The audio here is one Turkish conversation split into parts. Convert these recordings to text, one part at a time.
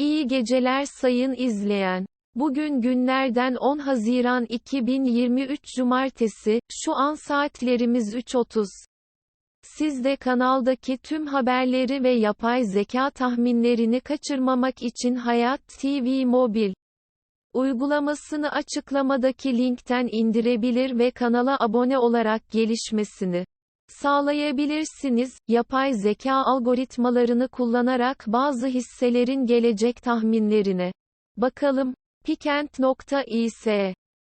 İyi geceler sayın izleyen. Bugün günlerden 10 Haziran 2023 Cumartesi, şu an saatlerimiz 3.30. Siz de kanaldaki tüm haberleri ve yapay zeka tahminlerini kaçırmamak için Hayat TV Mobil uygulamasını açıklamadaki linkten indirebilir ve kanala abone olarak gelişmesini sağlayabilirsiniz. Yapay zeka algoritmalarını kullanarak bazı hisselerin gelecek tahminlerine bakalım. Pikent.is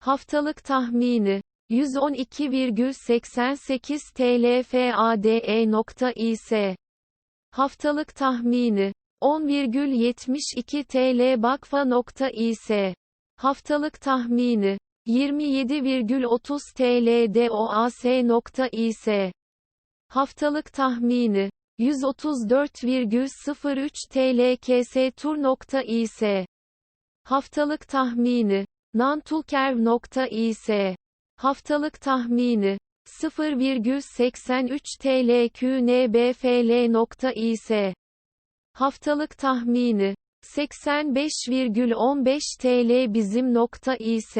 haftalık tahmini. 112,88 TL FADE.is haftalık tahmini. 10,72 TL Bakfa.is haftalık tahmini. 27,30 TL DOAS.is haftalık tahmini 134,03 TL KSTur.is haftalık tahmini Nantulkerv.is haftalık tahmini 0,83 TL QNBFL.is haftalık tahmini 85,15 TL bizim.is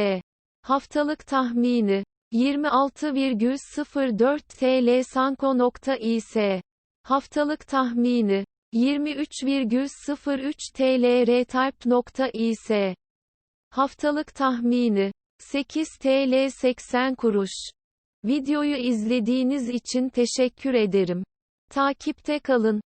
haftalık tahmini 26,04 TL sanko.is haftalık tahmini 23,03 TL rtype.is haftalık tahmini 8 TL 80 kuruş Videoyu izlediğiniz için teşekkür ederim. Takipte kalın.